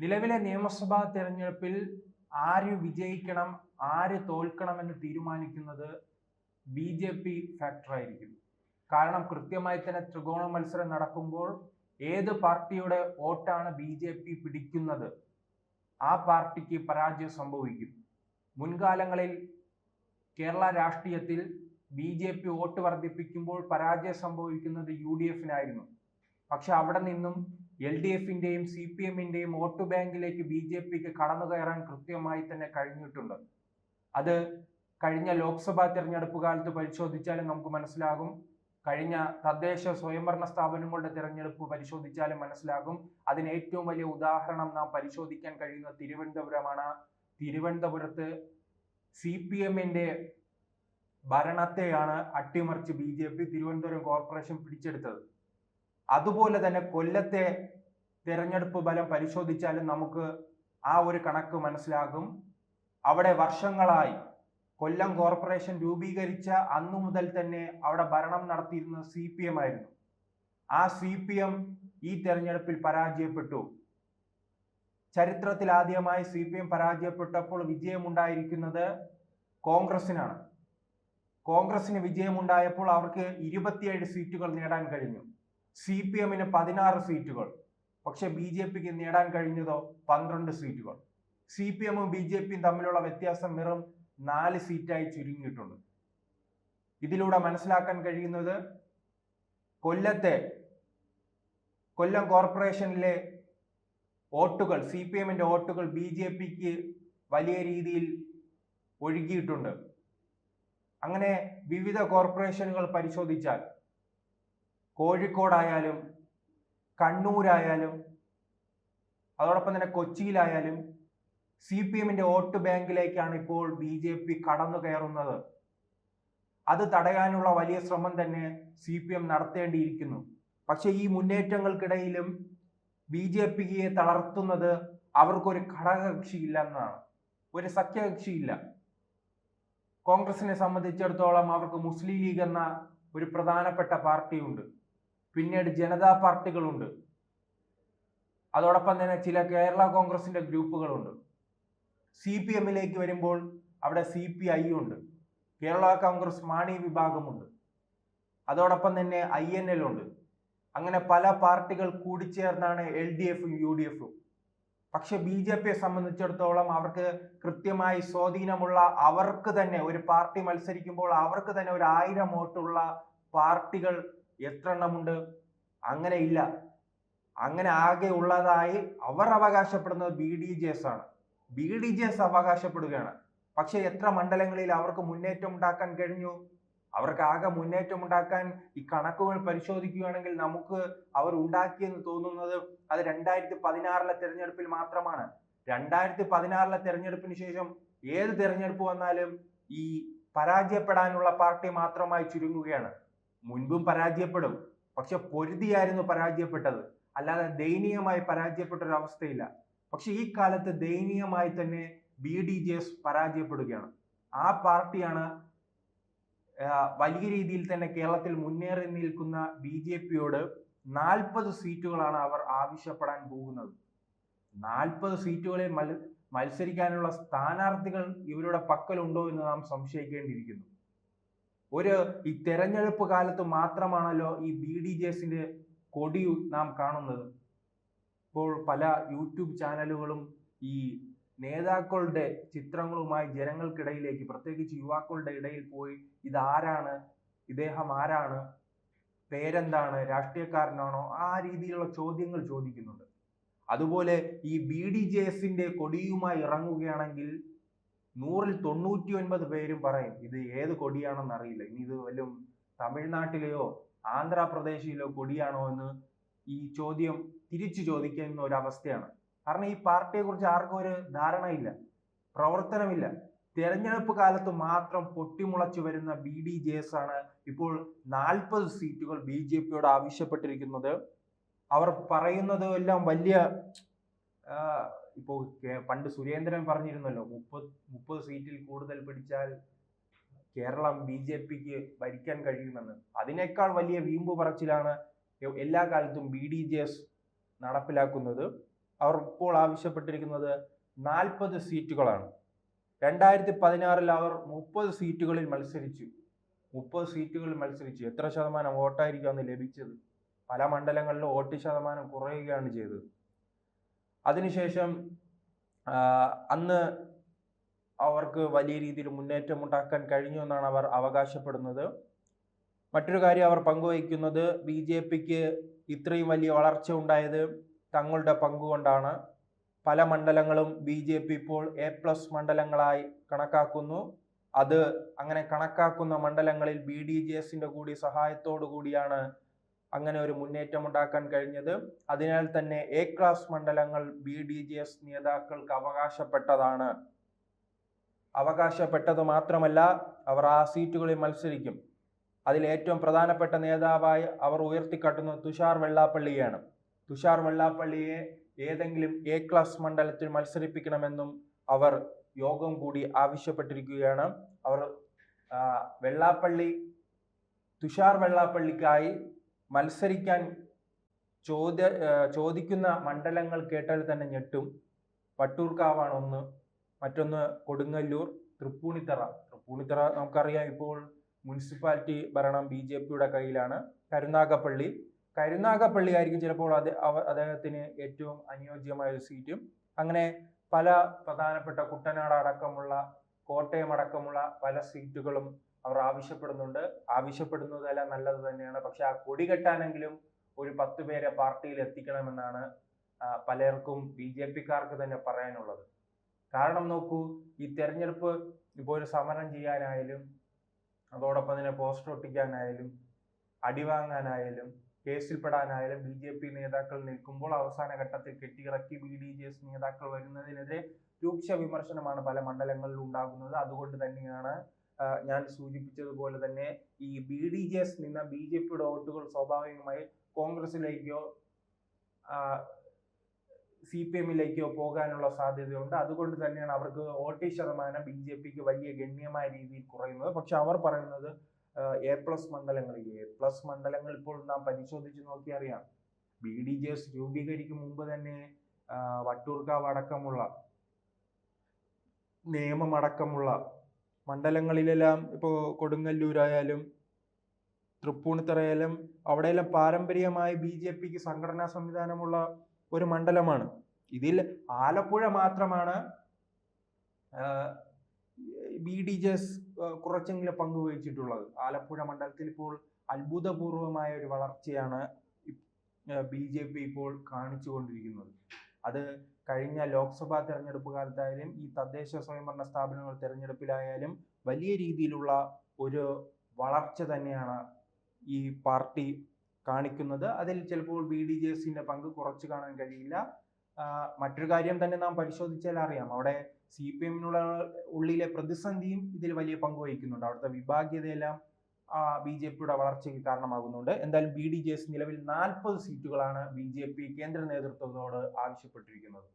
നിലവിലെ നിയമസഭാ തെരഞ്ഞെടുപ്പിൽ ആര് വിജയിക്കണം ആര് തോൽക്കണം എന്ന് തീരുമാനിക്കുന്നത് ബി ജെ പി ഫാക്ടർ ആയിരിക്കും. കാരണം കൃത്യമായി തന്നെ ത്രികോണ മത്സരം നടക്കുമ്പോൾ ഏത് പാർട്ടിയുടെ വോട്ടാണ് ബി ജെ പി പിടിക്കുന്നത് ആ പാർട്ടിക്ക് പരാജയം സംഭവിക്കും. മുൻകാലങ്ങളിൽ കേരള രാഷ്ട്രീയത്തിൽ ബി ജെ പി വോട്ട് വർദ്ധിപ്പിക്കുമ്പോൾ പരാജയം സംഭവിക്കുന്നത് യു ഡി എഫിനായിരുന്നു. പക്ഷെ അവിടെ നിന്നും എൽ ഡി എഫിന്റെയും സി പി എമ്മിന്റെയും വോട്ട് ബാങ്കിലേക്ക് ബി ജെ പിക്ക് കടന്നു കയറാൻ കൃത്യമായി തന്നെ കഴിഞ്ഞിട്ടുണ്ട്. അത് കഴിഞ്ഞ ലോക്സഭാ തിരഞ്ഞെടുപ്പ് കാലത്ത് പരിശോധിച്ചാലും നമുക്ക് മനസ്സിലാകും. കഴിഞ്ഞ തദ്ദേശ സ്വയംഭരണ സ്ഥാപനങ്ങളുടെ തിരഞ്ഞെടുപ്പ് പരിശോധിച്ചാലും മനസ്സിലാകും. അതിന് ഏറ്റവും വലിയ ഉദാഹരണം നാം പരിശോധിക്കാൻ കഴിയുന്ന തിരുവനന്തപുരമാണ്. തിരുവനന്തപുരത്ത് സി പി എമ്മിന്റെ ഭരണത്തെയാണ് അട്ടിമറിച്ച് B J P Thiruvananthapuram corporation പിടിച്ചെടുത്തത്. അതുപോലെ തന്നെ കൊല്ലത്തെ തിരഞ്ഞെടുപ്പ് ഫലം പരിശോധിച്ചാലും നമുക്ക് ആ ഒരു കണക്ക് മനസ്സിലാകും. അവിടെ വർഷങ്ങളായി കൊല്ലം കോർപ്പറേഷൻ രൂപീകരിച്ച അന്നു മുതൽ തന്നെ അവിടെ ഭരണം നടത്തിയിരുന്നത് സി പി എം ആയിരുന്നു. ആ സി പി എം ഈ തെരഞ്ഞെടുപ്പിൽ പരാജയപ്പെട്ടു. ചരിത്രത്തിൽ ആദ്യമായി സി പി എം പരാജയപ്പെട്ടപ്പോൾ വിജയമുണ്ടായിരിക്കുന്നത് കോൺഗ്രസിനാണ് കോൺഗ്രസിന് വിജയമുണ്ടായപ്പോൾ അവർക്ക് ഇരുപത്തിയേഴ് സീറ്റുകൾ നേടാൻ കഴിഞ്ഞു. സി പി എമ്മിന് പതിനാറ് സീറ്റുകൾ. പക്ഷെ ബി ജെ പിക്ക് നേടാൻ കഴിഞ്ഞതോ പന്ത്രണ്ട് സീറ്റുകൾ. സി പി എമ്മും ബി ജെ പിയും തമ്മിലുള്ള വ്യത്യാസം വെറും നാല് സീറ്റായി ചുരുങ്ങിയിട്ടുണ്ട്. ഇതിലൂടെ മനസ്സിലാക്കാൻ കഴിയുന്നത് കൊല്ലത്തെ കൊല്ലം കോർപ്പറേഷനിലെ വോട്ടുകൾ സി പി എമ്മിന്റെ വോട്ടുകൾ ബി ജെ പിക്ക് വലിയ രീതിയിൽ ഒഴുകിയിട്ടുണ്ട്. അങ്ങനെ വിവിധ കോർപ്പറേഷനുകൾ പരിശോധിച്ചാൽ കോഴിക്കോടായാലും കണ്ണൂരായാലും അതോടൊപ്പം തന്നെ കൊച്ചിയിലായാലും സി പി എമ്മിന്റെ വോട്ട് ബാങ്കിലേക്കാണ് ഇപ്പോൾ ബി ജെ പി കടന്നു കയറുന്നത്. അത് തടയാനുള്ള വലിയ ശ്രമം തന്നെ സി പി എം നടത്തേണ്ടിയിരിക്കുന്നു. പക്ഷെ ഈ മുന്നേറ്റങ്ങൾക്കിടയിലും ബി ജെ പിയെ തളർത്തുന്നത് അവർക്കൊരു ഘടകകക്ഷിയില്ല എന്നാണ് ഒരു സഖ്യകക്ഷിയില്ല. കോൺഗ്രസിനെ സംബന്ധിച്ചിടത്തോളം അവർക്ക് മുസ്ലിം ലീഗ് എന്ന ഒരു പ്രധാനപ്പെട്ട പാർട്ടിയുണ്ട്. പിന്നീട് ജനതാ പാർട്ടികളുണ്ട്. അതോടൊപ്പം തന്നെ ചില കേരള കോൺഗ്രസിന്റെ ഗ്രൂപ്പുകളുണ്ട്. സി പി എമ്മിലേക്ക് വരുമ്പോൾ അവിടെ സി പി ഐ ഉണ്ട് കേരള കോൺഗ്രസ് മാണി വിഭാഗമുണ്ട്. അതോടൊപ്പം തന്നെ ഐ എൻ എൽ ഉണ്ട് അങ്ങനെ പല പാർട്ടികൾ കൂടിച്ചേർന്നാണ് എൽ ഡി എഫും യു ഡി എഫും. പക്ഷെ ബി ജെ പിയെ സംബന്ധിച്ചിടത്തോളം അവർക്ക് കൃത്യമായി സ്വാധീനമുള്ള അവർക്ക് തന്നെ ഒരു പാർട്ടി മത്സരിക്കുമ്പോൾ അവർക്ക് തന്നെ ഒരു ആയിരം വോട്ടുള്ള പാർട്ടികൾ എത്ര എണ്ണമുണ്ട് അങ്ങനെ ഇല്ല. അങ്ങനെ ആകെ ഉള്ളതായി അവർ അവകാശപ്പെടുന്നത് ബി ഡി ജെ എസ് ആണ്. ബി ഡി ജെ എസ് അവകാശപ്പെടുകയാണ്. പക്ഷെ എത്ര മണ്ഡലങ്ങളിൽ അവർക്ക് മുന്നേറ്റം ഉണ്ടാക്കാൻ കഴിഞ്ഞു? അവർക്ക് ആകെ മുന്നേറ്റം ഉണ്ടാക്കാൻ ഈ കണക്കുകൾ പരിശോധിക്കുകയാണെങ്കിൽ നമുക്ക് അവർ ഉണ്ടാക്കിയെന്ന് തോന്നുന്നത് അത് രണ്ടായിരത്തി പതിനാറിലെ തെരഞ്ഞെടുപ്പിൽ മാത്രമാണ്. രണ്ടായിരത്തി പതിനാറിലെ തെരഞ്ഞെടുപ്പിന് ശേഷം ഏത് തെരഞ്ഞെടുപ്പ് വന്നാലും ഈ പരാജയപ്പെടാനുള്ള പാർട്ടി മാത്രമായി ചുരുങ്ങുകയാണ്. മുൻപും പരാജയപ്പെടും. പക്ഷെ പൊരുതിയായിരുന്നു പരാജയപ്പെട്ടത്. അല്ലാതെ ദയനീയമായി പരാജയപ്പെട്ട ഒരു അവസ്ഥയില്ല പക്ഷെ ഈ കാലത്ത് ദയനീയമായി തന്നെ ബി ഡി ജെ എസ് പരാജയപ്പെടുകയാണ്. ആ പാർട്ടിയാണ് വലിയ രീതിയിൽ തന്നെ കേരളത്തിൽ മുന്നേറി നിൽക്കുന്ന ബി ജെ പിയോട് നാൽപ്പത് സീറ്റുകളാണ് അവർ ആവശ്യപ്പെടാൻ പോകുന്നത്. നാൽപ്പത് സീറ്റുകളിൽ മത്സരിക്കാനുള്ള സ്ഥാനാർത്ഥികൾ ഇവരുടെ പക്കലുണ്ടോ എന്ന് നാം സംശയിക്കേണ്ടിയിരിക്കുന്നു. ഒരു ഈ തെരഞ്ഞെടുപ്പ് കാലത്ത് മാത്രമാണല്ലോ ഈ ബി ഡി ജെ എസിന്റെ കൊടി നാം കാണുന്നത്. ഇപ്പോൾ പല യൂട്യൂബ് ചാനലുകളും ഈ നേതാക്കളുടെ ചിത്രങ്ങളുമായി ജനങ്ങൾക്കിടയിലേക്ക് പ്രത്യേകിച്ച് യുവാക്കളുടെ ഇടയിൽ പോയി ഇതാരാണ് ഇദ്ദേഹം ആരാണ് പേരെന്താണ് രാഷ്ട്രീയക്കാരനാണോ ആ രീതിയിലുള്ള ചോദ്യങ്ങൾ ചോദിക്കുന്നുണ്ട്. അതുപോലെ ഈ ബി ഡി ജെ എസിന്റെ കൊടിയുമായി ഇറങ്ങുകയാണെങ്കിൽ നൂറിൽ തൊണ്ണൂറ്റി ഒൻപത് പേരും പറയും ഇത് ഏത് കൊടിയാണെന്ന് അറിയില്ല. ഇനി ഇത് വല്ലതും തമിഴ്നാട്ടിലെയോ ആന്ധ്രാപ്രദേശിലോ കൊടിയാണോ എന്ന് ഈ ചോദ്യം തിരിച്ചു ചോദിക്കുന്ന ഒരു അവസ്ഥയാണ് കാരണം ഈ പാർട്ടിയെ കുറിച്ച് ആർക്കും ഒരു ധാരണയില്ല പ്രവർത്തനമില്ല. തെരഞ്ഞെടുപ്പ് കാലത്ത് മാത്രം പൊട്ടിമുളച്ചു വരുന്ന ബി ഡി ജെ എസ് ആണ് ഇപ്പോൾ നാൽപ്പത് സീറ്റുകൾ ബി ജെ പിയോട് ആവശ്യപ്പെട്ടിരിക്കുന്നത്. അവർ പറയുന്നത് എല്ലാം വലിയ ഇപ്പോൾ പണ്ട് സുരേന്ദ്രൻ പറഞ്ഞിരുന്നല്ലോ മുപ്പത് മുപ്പത് സീറ്റിൽ കൂടുതൽ പിടിച്ചാൽ കേരളം ബി ജെ പിക്ക് ഭരിക്കാൻ കഴിയുമെന്ന്. അതിനേക്കാൾ വലിയ വീമ്പ് പറച്ചിലാണ് എല്ലാ കാലത്തും ബി ഡി ജെ എസ് നടപ്പിലാക്കുന്നത്. അവർ ഇപ്പോൾ ആവശ്യപ്പെട്ടിരിക്കുന്നത് നാൽപ്പത് സീറ്റുകളാണ്. രണ്ടായിരത്തി പതിനാറിൽ അവർ മുപ്പത് സീറ്റുകളിൽ മത്സരിച്ചു. മുപ്പത് സീറ്റുകളിൽ മത്സരിച്ചു. എത്ര ശതമാനം വോട്ടായിരിക്കും അന്ന് ലഭിച്ചത്? പല മണ്ഡലങ്ങളിലും വോട്ട് ശതമാനം കുറയുകയാണ് ചെയ്തത്. അതിനുശേഷം അന്ന് അവർക്ക് വലിയ രീതിയിൽ മുന്നേറ്റം ഉണ്ടാക്കാൻ കഴിഞ്ഞു എന്നാണ് അവർ അവകാശപ്പെടുന്നത്. മറ്റൊരു കാര്യം അവർ പങ്കുവയ്ക്കുന്നത് ബി ജെ പിക്ക് ഇത്രയും വലിയ വളർച്ച ഉണ്ടായത് തങ്ങളുടെ പങ്കുകൊണ്ടാണ് പല മണ്ഡലങ്ങളും ബി ജെ പി ഇപ്പോൾ എ പ്ലസ് മണ്ഡലങ്ങളായി കണക്കാക്കുന്നു. അത് അങ്ങനെ കണക്കാക്കുന്ന മണ്ഡലങ്ങളിൽ ബി ഡി ജെ എസിന്റെ കൂടി സഹായത്തോടു കൂടിയാണ് അങ്ങനെ ഒരു മുന്നേറ്റം ഉണ്ടാക്കാൻ കഴിഞ്ഞത്. അതിനാൽ തന്നെ എ ക്ലാസ് മണ്ഡലങ്ങൾ ബി ഡി ജി എസ് നേതാക്കൾക്ക് അവകാശപ്പെട്ടതാണ്. അവകാശപ്പെട്ടത് മാത്രമല്ല അവർ ആ സീറ്റുകളിൽ മത്സരിക്കും. അതിൽ ഏറ്റവും പ്രധാനപ്പെട്ട നേതാവായി അവർ ഉയർത്തിക്കാട്ടുന്നത് തുഷാർ വെള്ളാപ്പള്ളിയാണ്. തുഷാർ വെള്ളാപ്പള്ളിയെ ഏതെങ്കിലും എ ക്ലാസ് മണ്ഡലത്തിൽ മത്സരിപ്പിക്കണമെന്നും അവർ യോഗം കൂടി ആവശ്യപ്പെട്ടിരിക്കുകയാണ്. അവർ വെള്ളാപ്പള്ളി തുഷാർ വെള്ളാപ്പള്ളിക്കായി മത്സരിക്കാൻ ചോദ്യ ചോദിക്കുന്ന മണ്ഡലങ്ങൾ കേട്ടാൽ തന്നെ ഞെട്ടും. വട്ടൂർക്കാവാണ് ഒന്ന് മറ്റൊന്ന് കൊടുങ്ങല്ലൂർ തൃപ്പൂണിത്തറ. തൃപ്പൂണിത്തറ നമുക്കറിയാം ഇപ്പോൾ മുനിസിപ്പാലിറ്റി ഭരണം ബി ജെ പിയുടെ കയ്യിലാണ്. കരുനാഗപ്പള്ളി. കരുനാഗപ്പള്ളി ആയിരിക്കും ചിലപ്പോൾ അത് അദ്ദേഹത്തിന് ഏറ്റവും അനുയോജ്യമായ ഒരു സീറ്റും. അങ്ങനെ പല പ്രധാനപ്പെട്ട കുട്ടനാട് അടക്കമുള്ള കോട്ടയം അടക്കമുള്ള പല സീറ്റുകളും അവർ ആവശ്യപ്പെടുന്നുണ്ട്. ആവശ്യപ്പെടുന്നതെല്ലാം നല്ലത് തന്നെയാണ്. പക്ഷെ ആ കൊടി കെട്ടാനെങ്കിലും ഒരു പത്ത് പേരെ പാർട്ടിയിൽ എത്തിക്കണമെന്നാണ് പലർക്കും ബി ജെ പിക്കാർക്ക് തന്നെ പറയാനുള്ളത്. കാരണം നോക്കൂ ഈ തെരഞ്ഞെടുപ്പ് ഇപ്പോൾ ഒരു സമരം ചെയ്യാനായാലും അതോടൊപ്പം തന്നെ പോസ്റ്റർ ഒട്ടിക്കാനായാലും അടിവാങ്ങാനായാലും കേസിൽപ്പെടാനായാലും ബി ജെ പി നേതാക്കൾ നിൽക്കുമ്പോൾ അവസാന ഘട്ടത്തിൽ കെട്ടിയിറക്കി ബി ഡി ജെ എസ് നേതാക്കൾ വരുന്നതിനെതിരെ രൂക്ഷ വിമർശനമാണ് പല മണ്ഡലങ്ങളിലും ഉണ്ടാകുന്നത്. അതുകൊണ്ട് തന്നെയാണ് ഞാൻ സൂചിപ്പിച്ചതുപോലെ തന്നെ ഈ ബി ഡി ജെ എസ് നിന്ന ബി ജെ പിയുടെ വോട്ടുകൾ സ്വാഭാവികമായി കോൺഗ്രസിലേക്കോ സി പി എമ്മിലേക്കോ പോകാനുള്ള സാധ്യതയുണ്ട്. അതുകൊണ്ട് തന്നെയാണ് അവർക്ക് വോട്ട് ശതമാനം ബി ജെ പിക്ക് വലിയ ഗണ്യമായ രീതിയിൽ കുറയുന്നത്. പക്ഷെ അവർ പറയുന്നത് എ പ്ലസ് മണ്ഡലങ്ങളിൽ എ പ്ലസ് മണ്ഡലങ്ങൾ ഇപ്പോൾ നാം പരിശോധിച്ച് നോക്കി അറിയാം. ബി ഡി ജെ എസ് രൂപീകരിക്കും മുമ്പ് തന്നെ വട്ടൂർക്കാവ് അടക്കമുള്ള നിയമം അടക്കമുള്ള മണ്ഡലങ്ങളിലെല്ലാം ഇപ്പോൾ കൊടുങ്ങല്ലൂരായാലും തൃപ്പൂണിത്തറയാലും അവിടെയെല്ലാം പാരമ്പര്യമായി ബി ജെ പിക്ക് സംഘടനാ സംവിധാനമുള്ള ഒരു മണ്ഡലമാണ്. ഇതിൽ ആലപ്പുഴ മാത്രമാണ് ബി ഡി ജെ എസ് കുറച്ചെങ്കിലും പങ്കുവഹിച്ചിട്ടുള്ളത് ആലപ്പുഴ മണ്ഡലത്തിൽ ഇപ്പോൾ അത്ഭുതപൂർവമായ ഒരു വളർച്ചയാണ് ബി ജെ പി ഇപ്പോൾ കാണിച്ചുകൊണ്ടിരിക്കുന്നത്. അത് കഴിഞ്ഞ ലോക്സഭാ തെരഞ്ഞെടുപ്പ് കാലത്തായാലും ഈ തദ്ദേശ സ്വയംഭരണ സ്ഥാപനങ്ങൾ തെരഞ്ഞെടുപ്പിലായാലും വലിയ രീതിയിലുള്ള ഒരു വളർച്ച തന്നെയാണ് ഈ പാർട്ടി കാണിക്കുന്നത്. അതിൽ ചിലപ്പോൾ ബി ഡി ജെ എസിന്റെ പങ്ക് കുറച്ച് കാണാൻ കഴിയില്ല. മറ്റൊരു കാര്യം തന്നെ നാം പരിശോധിച്ചാൽ അറിയാം. അവിടെ സി പി എമ്മിനുള്ള ഉള്ളിലെ പ്രതിസന്ധിയും ഇതിൽ വലിയ പങ്ക് വഹിക്കുന്നുണ്ട്. അവിടുത്തെ വിഭാഗീയതയെല്ലാം ബി ജെ പിയുടെ വളർച്ചയ്ക്ക് കാരണമാകുന്നുണ്ട്. എന്തായാലും ബി ഡി ജെ എസ് നിലവിൽ നാൽപ്പത് സീറ്റുകളാണ് ബി ജെ പി കേന്ദ്ര നേതൃത്വത്തോട് ആവശ്യപ്പെട്ടിരിക്കുന്നത്.